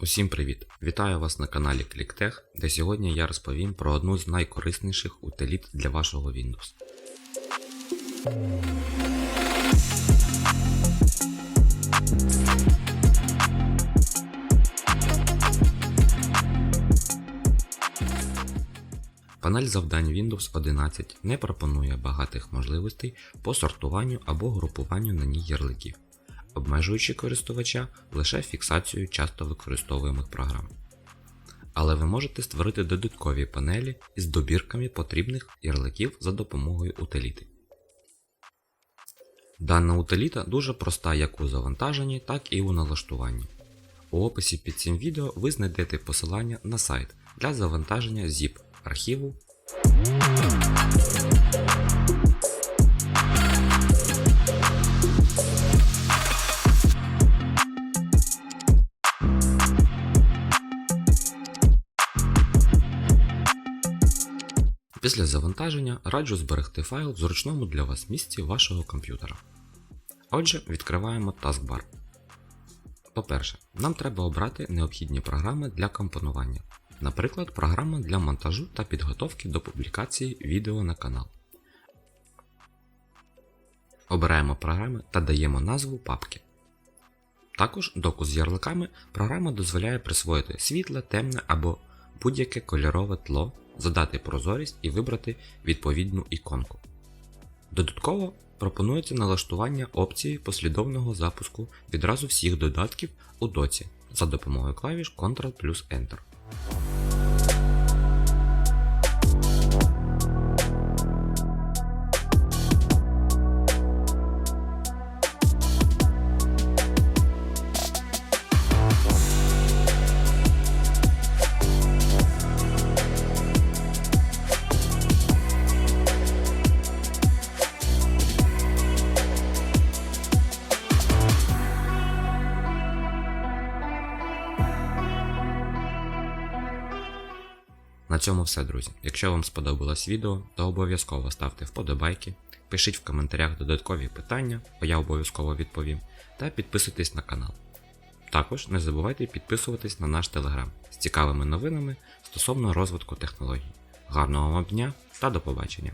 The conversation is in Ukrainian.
Усім привіт! Вітаю вас на каналі ClickTech, де сьогодні я розповім про одну з найкорисніших утиліт для вашого Windows. Панель завдань Windows 11 не пропонує багатих можливостей по сортуванню або групуванню на ній ярликів, обмежуючи користувача лише фіксацією часто використовуємих програм. Але ви можете створити додаткові панелі із добірками потрібних ярликів за допомогою утиліти. Дана утиліта дуже проста як у завантаженні, так і у налаштуванні. У описі під цим відео ви знайдете посилання на сайт для завантаження zip архіву Після завантаження раджу зберегти файл в зручному для вас місці вашого комп'ютера. Отже, відкриваємо Taskbar. По-перше, нам треба обрати необхідні програми для компонування, наприклад, програма для монтажу та підготовки до публікації відео на канал. Обираємо програми та даємо назву папки. Також доку з ярликами програма дозволяє присвоїти світле, темне або будь-яке кольорове тло, задати прозорість і вибрати відповідну іконку. Додатково пропонується налаштування опції послідовного запуску відразу всіх додатків у доці за допомогою клавіш Ctrl плюс Enter. На цьому все, друзі. Якщо вам сподобалось відео, то обов'язково ставте вподобайки, пишіть в коментарях додаткові питання, бо я обов'язково відповім, та підписуйтесь на канал. Також не забувайте підписуватись на наш телеграм з цікавими новинами стосовно розвитку технологій. Гарного вам дня та до побачення!